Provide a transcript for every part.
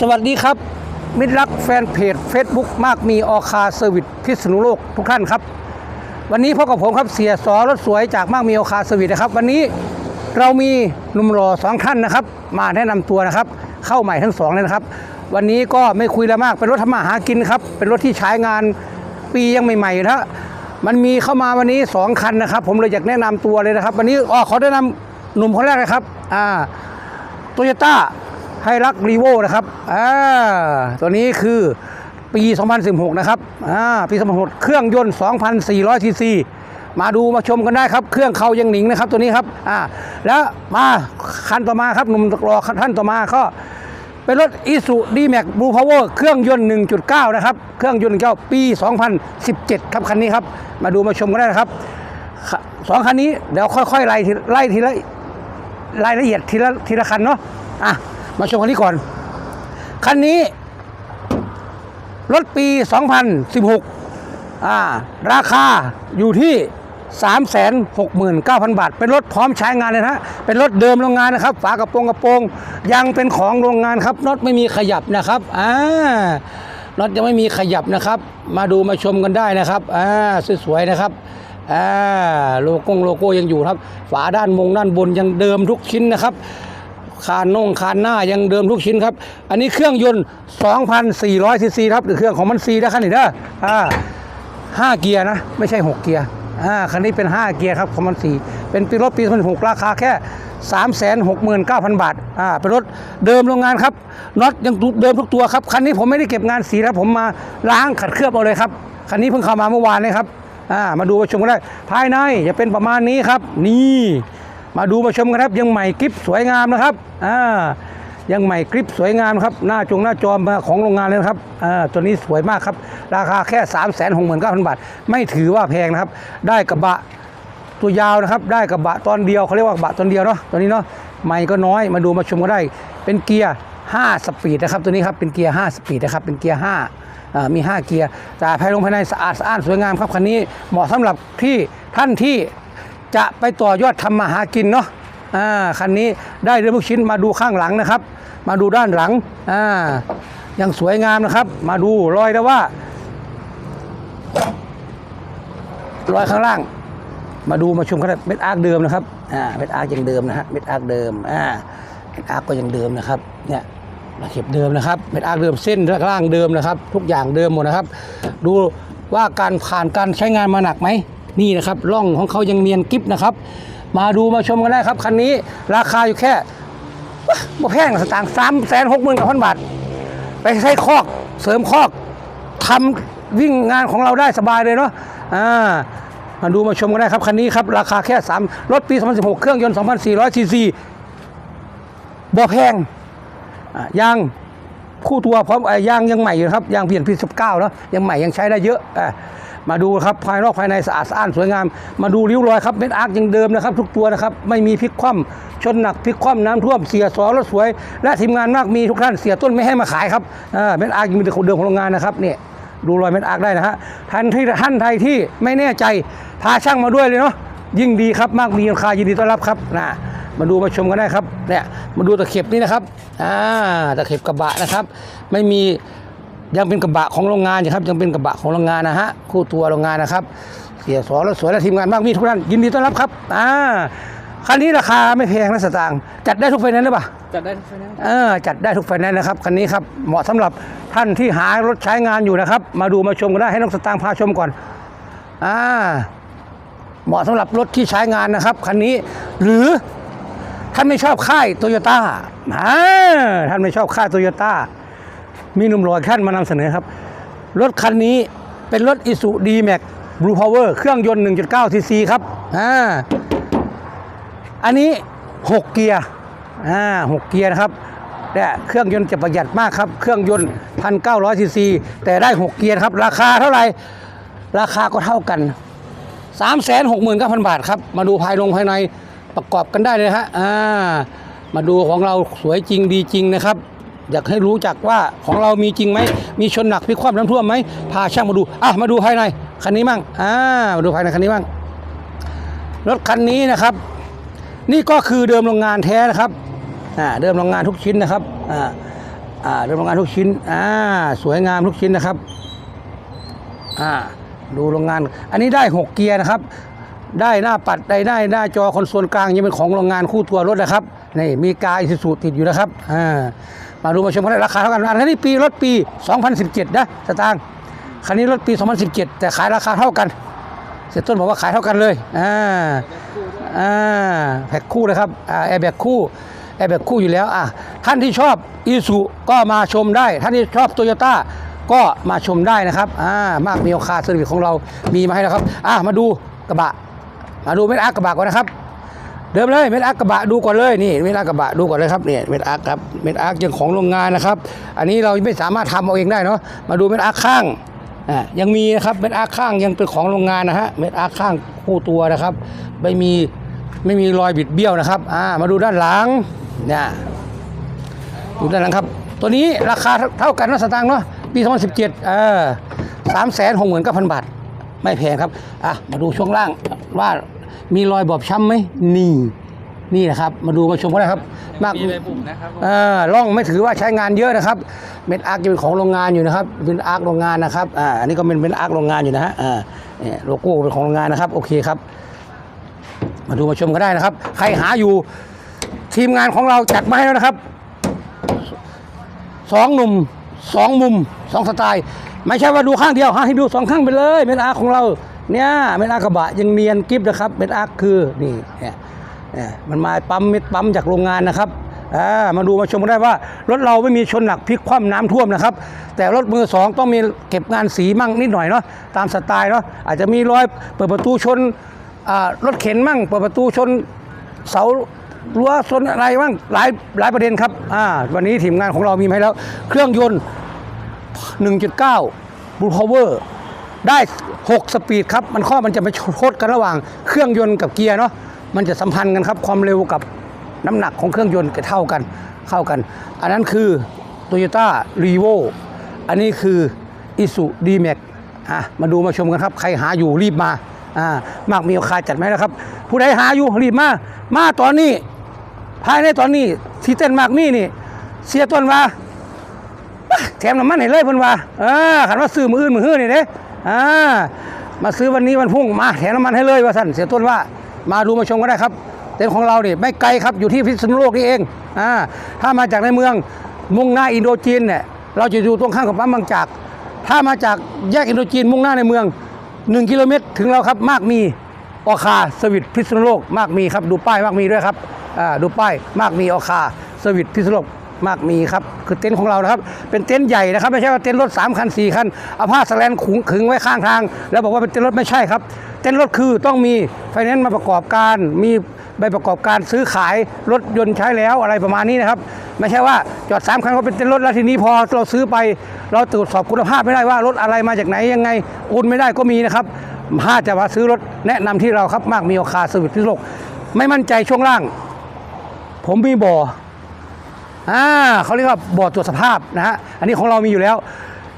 สวัสดีครับ มิตรรักแฟนเพจ Facebook มากมีออคาเซอร์วิสพิษณุโลกทุกท่านครับ วันนี้พบกับผมครับเสียสอรถสวยจากมากมีออคาเซอร์วิสนะครับ วันนี้เรามีหนุ่มหล่อสองท่านนะครับ มาแนะนำตัวนะครับ เข้าใหม่ทั้งสองเลยนะครับ วันนี้ก็ไม่คุยแล้วมากเป็นรถทำมาหากินครับ เป็นรถที่ใช้งานปียังใหม่ๆนะมันมีเข้ามาวันนี้สองคันนะครับ ผมเลยอยากแนะนำตัวเลยนะครับ วันนี้อ๋อขอแนะนำหนุ่มคนแรกเลยครับอ่าโตโยต้า ไฮรักรีโวนะครับอ่าตัวนี้คือปี 2016 นะครับอ่าปี 2016 เครื่องยนต์ 2,400ซีซีมาดูมาชมกันได้ครับ เครื่องเขายังหนิงนะครับตัวนี้ครับอ่าแล้วมาคันต่อมาครับหนุ่มรอท่านต่อมาก็เป็นรถอีซูดีแม็กบูพาวเวอร์เครื่องยนต์ 1.9 นะครับ เครื่องยนต์1.9ปี 2017 ครับคันนี้ครับ มาดูมาชมกันได้นะครับสองคันนี้เดี๋ยวค่อยๆไล่ไล่ทีละรายละเอียดทีละทีละคันเนาะอะ มาชมคันนี้ก่อน คันนี้ รถปี 2016 อ่า ราคาอยู่ที่ 369,000 บาท เป็นรถพร้อมใช้งานเลยนะฮะ เป็นรถเดิมโรงงานนะครับ ฝากระโปรงกระโปรง ยังเป็นของโรงงานครับรถไม่มีขยับนะครับ อ่ารถยังไม่มีขยับนะครับ มาดูมาชมกันได้นะครับ อ่า สวยๆนะครับอ่าโลโก้โลโก้ยังอยู่ครับ ฝาด้านมงด้านบนยังเดิมทุกชิ้นนะครับ คานน่งคานหน้ายังเดิมทุกชิ้นครับ อันนี้เครื่องยนต์ 2,400ซีซีครับหรือเครื่องของมันซีนะครับนี่เด้ออ่าห้าเกียร์นะ ไม่ใช่ 6 เกียร์อ่าคันนี้เป็น 5 เกียร์ครับของมันสีเป็นปีรถปี2006ราคาแค่ 369,000 บาทอ่าเป็นรถเดิมโรงงานครับน็อตยังเดิมทุกตัวครับคันนี้ผมไม่ได้เก็บงานสีแล้วผมมาล้างขัดเคลือบเอาเลยครับคันนี้เพิ่งเข้ามาเมื่อวานเลยครับอ่ามาดูมาชมกันได้ภายในจะเป็นประมาณนี้ครับ นี่ มาดูมาชมกันครับ ยังใหม่กริปสวยงามนะครับอ่ายังใหม่กริปสวยงามครับ หน้าจงหน้าจอมาของโรงงานเลยครับอ่าตัวนี้สวยมากครับ ราคาแค่ 3 6 9 0 0 0 บาท ไม่ถือว่าแพงนะครับ ได้กระบะตัวยาวนะครับ ได้กระบะตอนเดียวเขาเรียกว่ากระบะตอนเดียวเนาะตัวนี้เนาะไม่ก็น้อยมาดูมาชมก็ได้ เป็นเกียร์ 5 สปีดนะครับ ตัวนี้ครับเป็นเกียร์ 5 สปีดนะครับเป็นเกียร์5อ่ามี 5 เกียร์แต่ภายลงภายในสะอาดสะอ้านสวยงามครับคันนี้เหมาะสำหรับที่ท่านที่ จะไปต่อยอดทำมาหากินเนาะอ่าคันนี้ได้เรื่อลูกชิ้นมาดูข้างหลังนะครับ มาดูด้านหลังอ่ายังสวยงามนะครับ มาดูรอยแล้ว่ารอยข้างล่าง มาดูมาชมกันได้เม็ดอาร์คเดิมนะครับอ่าเม็ดอาร์คยังเดิมนะฮะเม็ดอาร์คเดิมอ่าเม็ดอาร์คก็ยังเดิมนะครับเนี่ยระเข็บเดิมนะครับเม็ดอาร์คเดิมเส้นล่างเดิมนะครับ ทุกอย่างเดิมหมดนะครับ ดูว่าการผ่านการใช้งานมาหนักไหม นี่นะครับร่องของเขายังเนียนกริบนะครับ มาดูมาชมกันได้ครับคันนี้ราคาอยู่แค่บ่แพงสตางค์สามแสนหกหมื่นกับพันบาท ไปใช้คอกเสริมคอกทำวิ่งงานของเราได้สบายเลยเนาะอ่ามาดูมาชมกันได้ครับ คันนี้ครับ ราคาแค่ 3 รถปี 2016 เครื่องยนต์ 2,400ซีซีบ่แพงยางคู่ตัวพร้อมยางยังใหม่อยู่ครับยางเปลี่ยนปี19เนาะยังใหม่ยังใช้ได้เยอะอ่า มาดูครับภายนอกภายในสะอาดสะอ้านสวยงาม มาดูริ้วรอยครับเม็ดอาร์คยังเดิมนะครับ ทุกตัวนะครับไม่มีพลิกคว่ำชนหนักพลิกคว่ำน้ำท่วมเสียสอรถสวย และทีมงานมากมีทุกท่านเสียต้นไม่ให้มาขายครับอ่าเม็ดอาร์คยังมีแต่คนเดิมของโรงงานนะครับเนี่ยดูรอยเม็ดอาร์คได้นะฮะท่านที่ท่านใดที่ไม่แน่ใจพาช่างมาด้วยเลยเนาะยิ่งดีครับมากมีราคายินดีต้อนรับครับนะมาดูมาชมกันได้ครับเนี่ยมาดูตะเข็บนี่นะครับอ่าตะเข็บกระบะนะครับ ไม่มี ยังเป็นกระบะของโรงงานอยู่ครับ ยังเป็นกระบะของโรงงานนะฮะคู่ตัวโรงงานนะครับ เสียสอแล้วสวยและทีมงานมากมีทุกท่านยินดีต้อนรับครับอ่าคันนี้ราคาไม่แพงนะสตางค์จัดได้ทุกไฟแนนซ์หรือเปล่าจัดได้ทุกไฟแนนซ์เออจัดได้ทุกไฟแนนซ์นะครับคันนี้ครับเหมาะสำหรับท่านที่หารถใช้งานอยู่นะครับ มาดูมาชมกันได้ให้น้องสตางค์พาชมก่อนอ่าเหมาะสำหรับรถที่ใช้งานนะครับคันนี้หรือท่านไม่ชอบค่ายโตโยต้าอ่าท่านไม่ชอบค่ายโตโยต้า มีหนุ่มรอยขั้นมานำเสนอครับ รถคันนี้เป็นรถ i s u d m a x Blue Power เวอร์เครื่องยนต์ 1.9 cc ครับอ่าอันนี้ 6 เกียร์อ่า6เกียร์นะครับแต่เครื่องยนต์จะประหยัดมากครับ เครื่องยนต์ 1,900 cc แต่ได้ 6 เกียร์ครับ ราคาเท่าไหร่ ราคาก็เท่ากัน 369,000 บาทครับ มาดูภายลงภายในประกอบกันได้เลยฮะอ่ามาดูของเราสวยจริงดีจริงนะครับ อยากให้รู้จักว่าของเรามีจริงไหม มีชนหนักพิคว่ำน้ำท่วมไหม พาช่างมาดู อะ มาดูภายในคันนี้มั่ง อ่า มาดูภายในคันนี้มั่ง รถคันนี้นะครับ นี่ก็คือเดิมโรงงานแท้นะครับ อ่า เดิมโรงงานทุกชิ้นนะครับ อ่า อ่า เดิมโรงงานทุกชิ้น อ่า สวยงามทุกชิ้นนะครับ อ่า ดูโรงงาน อันนี้ได้ 6 เกียร์นะครับ ได้หน้าปัด ได้ได้หน้าจอคอนโซลกลางยังเป็นของโรงงานคู่ตัวรถนะครับ นี่มีกาอิซูซูติดอยู่นะครับ อ่า มาดูมาชมกันได้ราคาเท่ากันอันนี้ปีรถปี 2017 นะสตางค์คันนี้รถปี 2017 แต่ขายราคาเท่ากัน เสียต้นบอกว่าขายเท่ากันเลยอ่าอ่าแพ็คคู่นะครับอ่าแอร์แบ็คคู่แอร์แบ็คคู่อยู่แล้วอะท่านที่ชอบอีซูก็มาชมได้ ท่านที่ชอบโตโยต้าก็มาชมได้นะครับอ่ามากมีโอคาเซอร์วิสของเรามีมาให้แล้วครับอ่ามาดูกระบะ มาดูเม็ดอาร์กระบะก่อนนะครับ เดิมเลยเม็ดอาร์กกระบะดูก่อนเลยนี่เม็ดอาร์กกระบะดูก่อนเลยครับเนี่ยเม็ดอาร์กครับเม็ดอาร์กยังของโรงงานนะครับ อันนี้เราไม่สามารถทำเอาเองได้เนาะมาดูเม็ดอาร์กข้างอ่ายังมีนะครับเม็ดอาร์กข้างยังเป็นของโรงงานนะฮะเม็ดอาร์กข้างคู่ตัวนะครับไม่มีไม่มีรอยบิดเบี้ยวนะครับอ่ามาดูด้านหลังเนี่ยดูด้านหลังครับ ตัวนี้ราคาเท่ากันนะสตางค์เนาะปี 2017เออสามแสนหกหมื่นเก้าพันบาทไม่แพงครับอะมาดูช่วงล่างว่า มีรอยบอบช้ำไหมนี่ นี่นะครับ มาดูมาชมกันนะครับ มากมีใบบุ๋มนะครับเออร่องไม่ถือว่าใช้งานเยอะนะครับเม็ดอาร์คจะเป็นของโรงงานอยู่นะครับ เป็นอาร์คโรงงานนะครับอ่าอันนี้ก็เป็นเม็ดอาร์คโรงงานอยู่นะฮะอ่าเนี่ยโลโก้เป็นของโรงงานนะครับ โอเคครับ มาดูมาชมกันได้นะครับ ใครหาอยู่ทีมงานของเราจัดมาให้แล้วนะครับสองหนุ่มสองมุมสองสไตล์ ไม่ใช่ว่าดูข้างเดียวให้ดูสองข้างไปเลยเม็ดอาร์คของเรา เนี่ยเม็ดอากบะยังเนียนกิฟนะครับเม็ดอาร์คคือนี่เนี่ยเนี่ยมันมาปั๊มเม็ดปั๊มจากโรงงานนะครับอ่ามาดูมาชมกันได้ว่ารถเราไม่มีชนหนักพลิกคว่ำน้ำท่วมนะครับ แต่รถมือสองต้องมีเก็บงานสีมั่งนิดหน่อยเนาะตามสไตล์เนาะอาจจะมีรอยเปิดประตูชนรถเข็นมั่งเปิดประตูชนเสารั้วชนอะไรบ้างหลายหลายประเด็นครับอ่าวันนี้ทีมงานของเรามีมาให้แล้ว เครื่องยนต์ 1.9บูพาวเวอร์ ได้ 6 สปีดครับ มันข้อมันจะไปชดกันระหว่างเครื่องยนต์กับเกียร์เนาะมันจะสัมพันธ์กันครับ ความเร็วกับน้ำหนักของเครื่องยนต์จะเท่ากันเข้ากัน อันนั้นคือ Toyota r e v o อันนี้คือ i s u d m a x อะมาดูมาชมกันครับ ใครหาอยู่รีบมาอ่ามากมีโอกาสจัดไหมนะครับ ผู้ใดหาอยู่รีบมา มาตอนนี้ ภายในตอนนี้ที่เต้นมากมีนี่ เสียต้นว่าแถมน้ำมันให้เลยเพิ่นว่าเออขันว่าซื้อมืออื่นมือฮื้อนี่เด้ อ่ามาซื้อวันนี้วันพรุ่งมาแถมน้ำมันให้เลยว่าสั่นเสียต้นว่ามาดูมาชมก็ได้ครับ เต็นท์ของเรานี่ไม่ไกลครับอยู่ที่พิษณุโลกนี่เองอ่าถ้ามาจากในเมืองมุ่งหน้าอินโดจีนเนี่ยเราจะอยู่ตรงข้างกับปั๊มบางจาก ถ้ามาจากแยกอินโดจีนมุ่งหน้าในเมือง 1 กิโลเมตรถึงเราครับมากมีออคาสวิตพิษณุโลกมากมีครับดูป้ายมากมีด้วยครับอ่าดูป้ายมากมีออคาสวิตพิษณุโลก มากมีครับคือเต็นท์ของเรานะครับ เป็นเต็นท์ใหญ่นะครับ ไม่ใช่ว่าเต็นท์รถ3คัน4คันเอาผ้าสแลนขึงขึงไว้ข้างทาง แล้วบอกว่าเป็นเต็นท์รถไม่ใช่ครับ เต็นท์รถคือต้องมีไฟแนนซ์มาประกอบการ มีใบประกอบการซื้อขายรถยนต์ใช้แล้วอะไรประมาณนี้นะครับ ไม่ใช่ว่าจอด3คันก็เป็นเต็นท์รถแล้วทีนี้พอเราซื้อไป เราตรวจสอบคุณภาพไม่ได้ว่ารถอะไรมาจากไหนยังไงโอนไม่ได้ก็มีนะครับถ้าจะมาซื้อรถแนะนำที่เราครับมากมีโอคาสวิตพิษณุโลกไม่มั่นใจช่วงล่าง ผมมีบ่อ อ่าเขาเรียกว่าบอร์ดตรวจสภาพนะฮะอันนี้ของเรามีอยู่แล้ว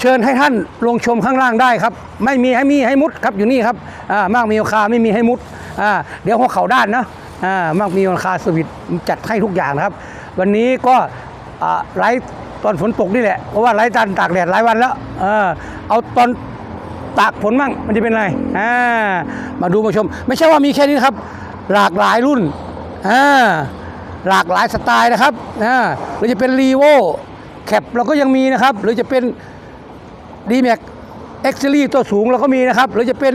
เชิญให้ท่านลงชมข้างล่างได้ครับ ไม่มีให้มีให้มุดครับอยู่นี่ครับอ่ามากมีราคาไม่มีให้มุดอ่าเดี๋ยวหัวเข่าด้านนะอ่ามากมีราคาสวิตจัดให้ทุกอย่างนะครับ วันนี้ก็อ่าไลฟ์ตอนฝนตกนี่แหละเพราะว่าไลฟ์ตอนตากแดดหลายวันแล้วเออเอาตอนตากฝนมั่งมันจะเป็นไรอ่ามาดูมาชม ไม่ใช่ว่ามีแค่นี้ครับ หลากหลายรุ่นอ่า หลากหลายสไตล์นะครับนะหรือจะเป็นรีโวแคปเราก็ยังมีนะครับ หรือจะเป็น d m a x X Series ตัวสูงเราก็มีนะครับ หรือจะเป็น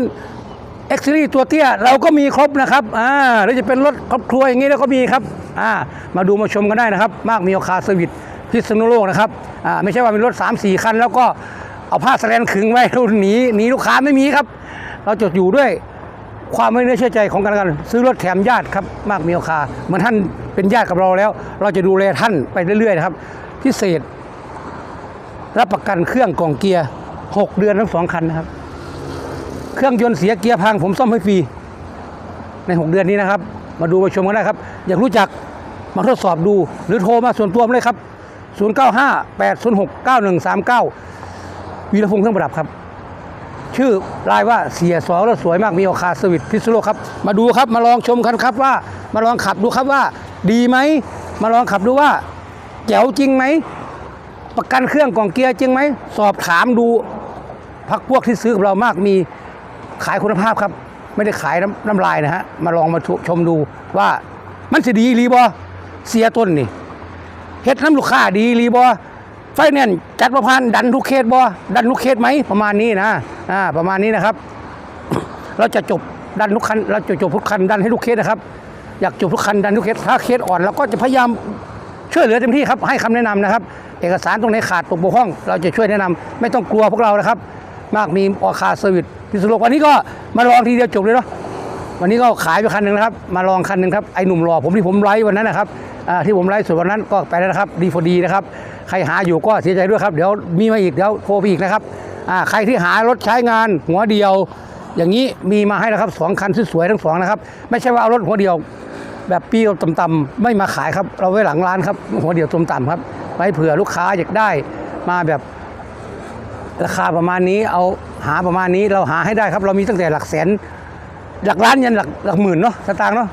X Series ตัวเตี้ยเราก็มีครบนะครับอ่าหรือจะเป็นรถครอบครัวอย่างนี้เราก็มีครับอ่ามาดูมาชมกันได้นะครับ มากมีโอคาสวิตพิษณุโลกนะครับอ่าไม่ใช่ว่าเป็นรถ 3 4 คัน แล้วก็เอาผ้าสแลนขึงไว้หนีหนีลูกค้าไม่มีครับ เราจดอยู่ด้วย ความไม่เนื้อเชื่อใจของกันและกัน ซื้อรถแถมญาติครับมากมีโอคาเหมือนท่านเป็นญาติกับเราแล้ว เราจะดูแลท่านไปเรื่อยๆนะครับพิเศษ รับประกันเครื่องกล่องเกียร์ 6 เดือนทั้งสองคันนะครับ เครื่องยนต์เสียเกียร์พังผมซ่อมให้ฟรีใน 6 เดือนนี้นะครับ มาดูมาชมกันได้ครับ อยากรู้จักมาทดสอบดูหรือโทรมาส่วนตัวมเลยครับ 095 806 9139วีรพงษ์เครื่องประดับครับ ชื่อรายว่าเสียสองแล้วสวยมากมีโอคาสวิตพิษโลกครับ มาดูครับมาลองชมกันครับว่า มาลองขับดูครับว่า ดีไหมมาลองขับดูว่าแจ๋วจริงไหมประกันเครื่องกล่องเกียร์จริงไหมสอบถามดูพักพวกที่ซื้อกับเรามากมีขายคุณภาพครับ ไม่ได้ขายน้ำน้ำลายนะฮะมาลองมาชมดูว่ามันสิดีรีบอเสียต้นนี่เฮ็ดน้ำลูกค้าดีรีบอไฟแนนซ์จัดประพันธ์ดันทุกเคสบอดันทุกเคสไหมประมาณนี้นะ อ่าประมาณนี้นะครับ เราจะจบดันทุกคันเราจะจบทุกคันดันให้ทุกเคสนะครับ อยากจบทุกคันดันทุกเคสถ้าเคสอ่อนเราก็จะพยายามช่วยเหลือเต็มที่ครับให้คำแนะนำนะครับ เอกสารตรงไหนขาดตกบกพร่อง เราจะช่วยแนะนำไม่ต้องกลัวพวกเรานะครับ มากมีออคาเซอร์วิสพิษณุโลกวันนี้ก็มาลองทีเดียวจบเลยเนาะวันนี้ก็ขายไปคันหนึ่งนะครับ มาลองคันหนึ่งครับไอหนุ่มหล่อผมที่ผมไลฟ์วันนั้นนะครับที่ผมไลฟ์สดวันนั้นก็ไปแล้วนะครับดีฟดีนะครับ ใครหาอยู่ก็เสียใจด้วยครับ เดี๋ยวมีมาอีกเดี๋ยวโทรไปอีกนะครับอ่า ใครที่หารถใช้งานหัวเดียว อย่างนี้มีมาให้แล้วครับสองคันสวยๆทั้งสองนะครับ ไม่ใช่ว่าเอารถหัวเดียว แบบปีต่ำๆไม่มาขายครับ เราไว้หลังร้านครับ หัวเดียวต่ำๆครับไว้เผื่อลูกค้าอยากได้มาแบบราคาประมาณนี้เอาหาประมาณนี้เราหาให้ได้ครับ เรามีตั้งแต่หลักแสน หลักล้านยันหลักหลักหมื่นเนาะสตางค์เนาะ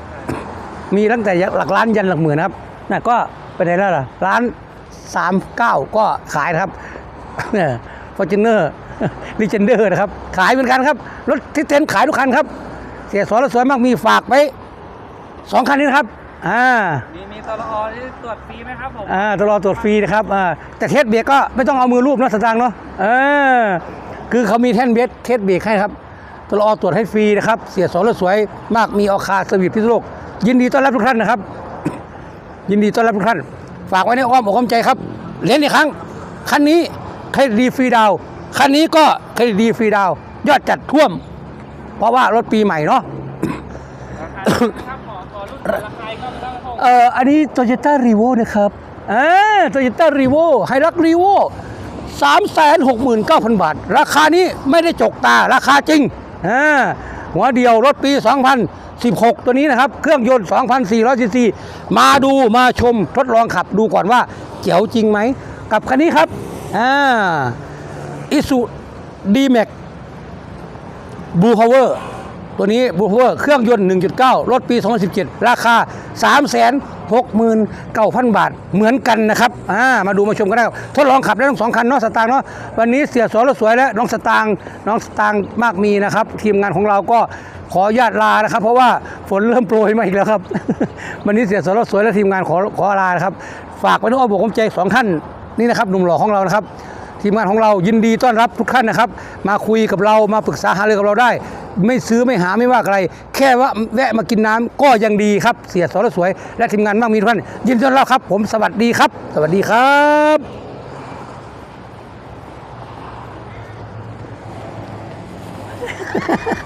มีตั้งแต่หลักล้านยันหลักหมื่นครับน่ะก็ไปไหนแล้วล่ะร้านสามเก้าก็ขายครับ อร์จูเนอร์ลิเจนเดอร์นะครับ ขายเหมือนกันครับ รถที่เต็นท์ขายทุกคันครับ เสียสอนรถสวยมากมีฝากไว้สองคันนี้นะครับอ่ามีมีตลอที่ตรวจฟรีไหมครับผมอ่าตลอดตรวจฟรีนะครับอ่าแต่เทสเบรกก็ไม่ต้องเอามือรูปเนาะสตางค์เนาะเออคือเขามีแท่นเบรกเทสเบรกให้ครับตลอดตรวจให้ฟรีนะครับ เสียสอนรถสวยมากมีออคาสวิตพิษณุโลก ยินดีต้อนรับทุกท่านนะครับ ยินดีต้อนรับทุกท่าน ฝากไว้ในอ้อมอกอ้อมใจครับเรียนอีกครั้งคันนี้ เครดิตดีฟรีดาวน์คันนี้ก็เครดิตดีฟรีดาวน์ยอดจัดท่วม เพราะว่ารถปีใหม่เนาะราคาครับขอขอรุ่นราคาก็ไม่ต้องผมเอ่ออันนี้ Toyota r e v o นะครับอ่า Toyota r e v o ไฮรัก r e v o 369,000บาท ราคานี้ไม่ได้จกตาราคาจริงอ่าหัวเดียวรถปี 2016 ตัวนี้นะครับ เครื่องยนต์ 2,400ซีซีมาดูมาชมทดลองขับดูก่อนว่าเจ๋วจริงไหม กับคันนี้ครับ อ่าอิสุดีแม็กบูพาวเวอร์ตัวนี้บูพาวเวอร์เครื่องยนต์ 1.9 รถปี 2017 ราคา 369,000 บาทเหมือนกันนะครับอ่ามาดูมาชมกันได้ครับทดลองขับได้ทั้งสองคันเนาะสตางค์เนาะวันนี้เสียสอนรถสวยและน้องสตางค์น้องสตางค์มากมีนะครับ ทีมงานของเราก็ขอญาตลานะครับ เพราะว่าฝนเริ่มโปรยมาอีกแล้วครับ วันนี้เสียสอนรถสวยและทีมงานขอขอลานะครับ ฝากไว้ในอ้อมอกอ้อมใจสองท่าน นี่นะครับหนุ่มหล่อของเรานะครับ ทีมงานของเรายินดีต้อนรับทุกท่านนะครับ มาคุยกับเรามาปรึกษาหารือกับเราได้ ไม่ซื้อไม่หาไม่ว่าอะไร แค่ว่าแวะมากินน้ำก็ยังดีครับ เสียสรสวย และทีมงานมากมีทุกท่านยินดีต้อนรับครับ ผมสวัสดีครับ สวัสดีครับ